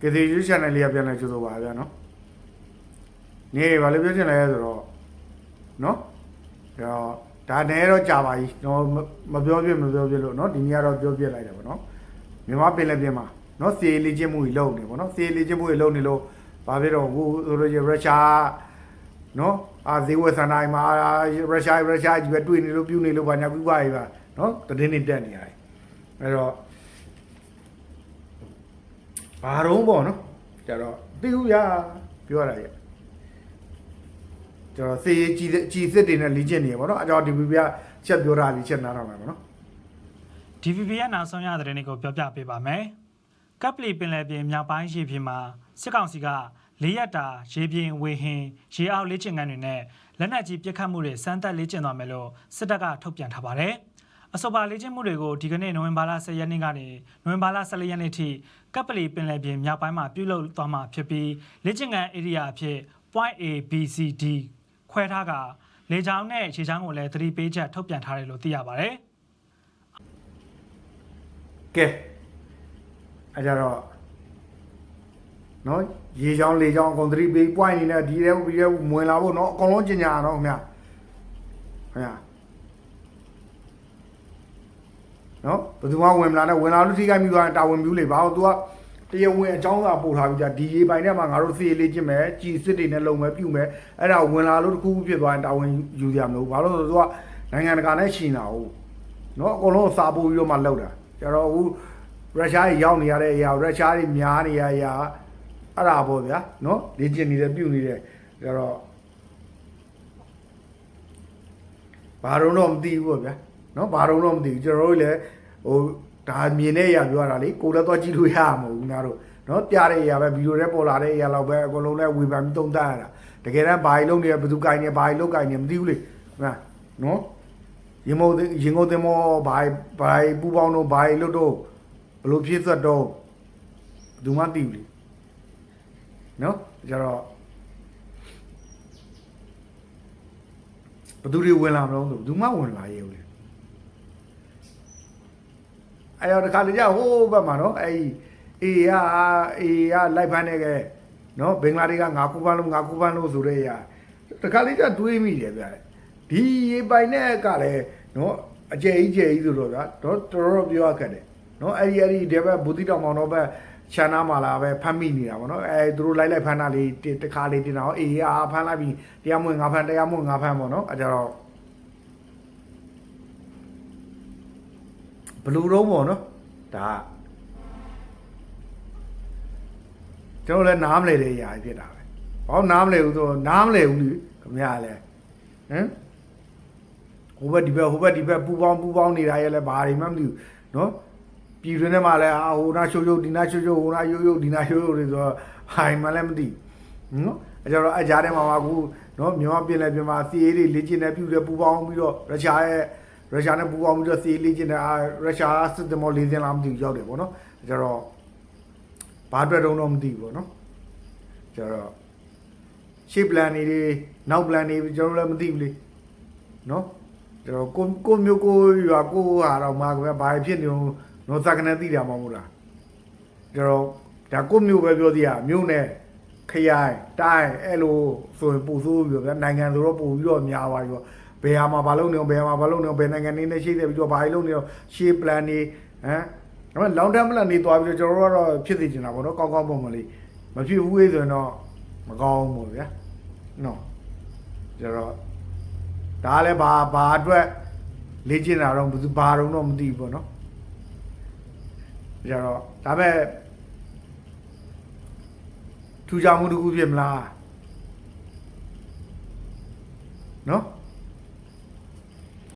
ကစီယူ channel လေးကပြန်လဲကြိုးဆိုပါဗျာနော်နေဘာလို့ပြောချင်လဲဆိုတော့နော်တော့ဒါနဲ့တော့ကြာပါပြီတော့မပြောပြမပြောပြလို့နော်ဒီနေ့ကတော့ပြောပြလိုက်တယ်ပေါ့နော်မြန်မာပင်လယ်ပြင်မှာနော်စီလေးချင်းမှုကြီးလုံနေပေါ့နော်စီလေးချင်းမှုကြီးလုံနေလို့ဘာဖြစ်တော့ဟိုဆိုတော့ရုရှားနော်အာဇေဝဆန်တိုင်းမှာရုရှားရုရှားကြီးပဲတွေ့နေလို့ပြုနေလို့ဘာညာပြပါရေးပါနော်တည်င်းနေတက်နေရတယ်အဲ့တော့ ဘာတော့ပေါ့နော်ကြတော့သိဦးရပြောရတာရကျွန်တော်စေးကြည်ကြည်စစ်တွေနဲ့လီးကျင့်နေရပေါ့နော်အကြောင်းဒီပြပြချက်ပြောတာလီးချက်နားတော့မှာပေါ့နော် DVB ရဲ့နောက်ဆုံးရတဲ့သတင်းတွေကိုပြောပြပေးပါမယ်။ကပ်ပလီပင်လယ်ပြင်မြောက်ပိုင်းရေပြင်မှာစစ်ကောင်စီကလေးရက်တာရေပြင်ဝေဟင်ရေအောက်လေ့ကျင့်ခန်းတွေနဲ့လက်နက်ကြီးပစ်ခတ်မှုတွေစမ်းသပ်လေ့ကျင့်သွားမယ်လို့စစ်တပ်ကထုတ်ပြန်ထားပါတယ်။ အဆိုပါလေ့ကျင့်မှုတွေကိုဒီကနေ့နိုဝင်ဘာလ10ရက်နေ့ကနေနိုဝင်ဘာလ14ရက်နေ့ထိကပ်ပလီပင်လယ်ပြင်မြောက်ပိုင်းမှာပြုလုပ်သွားမှာဖြစ်ပြီးလေ့ကျင့်ခန်း area အဖြစ် point A B C D ခွဲထားကလေကြောင်းနဲ့ရေချောင်းကိုလည်းသတိပေးချက်ထုတ်ပြန်ထားတယ်လို့သိရပါတယ်။ကဲအဲကြတော့နော်ရေချောင်းလေချောင်းအကုန်သတိပေး point နေနဲ့ဒီထဲဒီထဲမဝင်လာဖို့နော်အကုန်လုံးကျင်ညာတော့ခင်ဗျခင်ဗျ နော်ဘယ်သူမှဝင်မလာနဲ့ဝင်လာလို့ထိခိုက်မိသွားရင်တာဝန်ပြူးလေဘာလို့ तू ကတရားဝင်အကြောင်းသာပို့ထားပြီးကြဒီရေပိုင်ထဲမှာငါတို့စီလေးချင်းမယ်ကြည်စစ်တွေနဲ့လုံမယ်ပြုမယ်အဲ့ဒါဝင်လာလို့တစ်ခုခုဖြစ်သွားရင်တာဝန်ယူရမလို့ဘာလို့လဲဆိုတော့ तू ကနိုင်ငံတကာနဲ့ရှင်တာဟုတ်နော်အကုန်လုံးစာပို့ပြီးတော့မှလောက်တာကျတော့အခုရုရှားကြီးရောက်နေရတဲ့အရာရုရှားကြီးများနေရတဲ့အရာအဲ့ဒါပေါ့ဗျာနော်လေ့ကျင့်နေတယ်ပြုနေတယ်ကျတော့ဘာတော့တော့မသိဘူးပေါ့ဗျာ နော်ဘာတော့တော့မသိဘူးကျွန်တော်တို့လည်းဟိုဒါမြင်တဲ့အရာပြောတာလေကိုယ်လည်းတော့ကြည့်လို့ရမှာမဟုတ်ဘူးများတို့နော်ပြတဲ့အရာပဲဗီဒီယိုထဲပေါ်လာတဲ့အရာတော့ပဲအကုန်လုံးလည်းဝေဖန်ပြီးသုံးသပ်ရတာတကယ်တမ်းဘာကြီးလုံးနေဘယ်သူကိုင်နေဘာကြီးလုံးကိုင်နေမသိဘူးလေဟုတ်လားနော်ရင်မို့ရင်ကုန်တင်မောဘာဘာပူပေါင်းတော့ဘာလွတ်တော့ဘလို့ဖြစ်သက်တော့ဘယ်သူမှသိဘူးလေနော်ကြတော့ဘယ်သူတွေဝင်လာမလို့ဆိုဘယ်သူမှဝင်လာရဲ့ဦးလေ အဲ့တော့တခါလေကြာဟိုးဘက်မှာနော်အဲ့အေးရအေးရလိုက်ဖမ်းနေကဲနော်ဘင်္ဂလားဒေ့ရှ်ကငါကူပန်းလို့ငါကူပန်းလို့ဆိုတဲ့အရာတခါလေကြာတွေးမိတယ်ဗျာဒီရေပိုင်နဲ့ကလည်းနော်အကျယ်ကြီးကျယ်ကြီးဆိုတော့ဗျာတော့တော်တော်ပြောရခက်တယ်နော်အဲ့ဒီအဲ့ဒီဒီဘက်ဘူတိတောင်မောင်တော့ဘက်ချန်နာမှာလာပဲဖမ်းမိနေတာဗောနော်အဲသူတို့လိုက်လိုက်ဖမ်းတာလေးတခါလေးတင်တော့အေးအာဖမ်းလိုက်ပြီးတရားမဝင်ငါဖမ်းတရားမဝင်ငါဖမ်းဗောနော်အဲကြတော့ ဘလူတော့ပေါ့နော်ဒါကကျွန်တော်လည်းနားမလဲတဲ့ຢာကြီးဖြစ်တာပဲဘာလို့နားမလဲဘူးဆိုတော့နားမလဲဘူးလေခင်ဗျားလည်းဟမ်ဟိုဘက်ဒီဘက်ဟိုဘက်ဒီဘက်ပူပေါင်းပူပေါင်းနေတာရဲ့လည်းဘာတွေမှမသိဘူးနော်ပြည်တွင်းထဲမှာလည်းအာဟိုနာရှုပ်ရှုပ်ဒီနာရှုပ်ရှုပ်ဟိုနာယုတ်ယုတ်ဒီနာယုတ်ယုတ်တွေဆိုတော့ဟိုင်မှလည်းမသိဘူးနော်အဲကြတော့အကြားထဲမှာပါကူနော်မြန်မာပြည်လည်းမြန်မာစီးရေးတွေလေ့ကျင့်တဲ့ပြုတဲ့ပူပေါင်းပြီးတော့ရုရှားရဲ့ ရုရှားနဲ့ပူးပေါင်းပြီးတော့စီးလေးကျင်တဲ့အာရုရှားစစ်သမောလေးစင်းလားမသိဘူးရောက်တယ်ပေါ့နော်ကျတော့ဘာအတွက်တုံးတော့မသိဘူးပေါ့နော်ကျတော့ရှေ့ plan တွေနောက် plan တွေကျွန်တော်လည်းမသိဘူးလေနော်ကျတော့ကိုကိုမျိုးကိုရွာကိုဟာတော့မှာကဘာဖြစ်နေလို့နော်စကနေသိတာမဟုတ်လားကျတော့ဒါကိုမျိုးပဲပြောသေးရမျိုးနဲ့ခရိုင်တိုင်းအဲ့လိုဆိုရင်ပူဆိုးပြီးတော့ဗျာနိုင်ငံဆိုတော့ပူပြီးတော့များသွားပြီပေါ့ ဘယ်ဟာမှာဘာလုပ်နေအောင်ဘယ်ဟာမှာဘာလုပ်နေအောင်ဘယ်နိုင်ငံနေနဲ့ရှိတယ်ပြီးတော့ဘာကြီးလုပ်နေအောင်ရှေး plan နေဟမ်ဒါပေမဲ့ long term plan နေသွားပြီးတော့ကျွန်တော်တို့ကတော့ဖြစ်သိချင်တာပေါ့နော်ကောင်းကောင်းပုံမလေးမဖြစ်ဘူးလေဆိုရင်တော့မကောင်းဘူးဗျာနော်ကျွန်တော်ဒါလည်းဘာဘာအတွက်လေ့ကျင့်တာတော့ဘူးဘာတော့တော့မသိဘူးပေါ့နော်ကျွန်တော်ဒါပေမဲ့ထူးခြားမှုတစ်ခုဖြစ်မလားနော်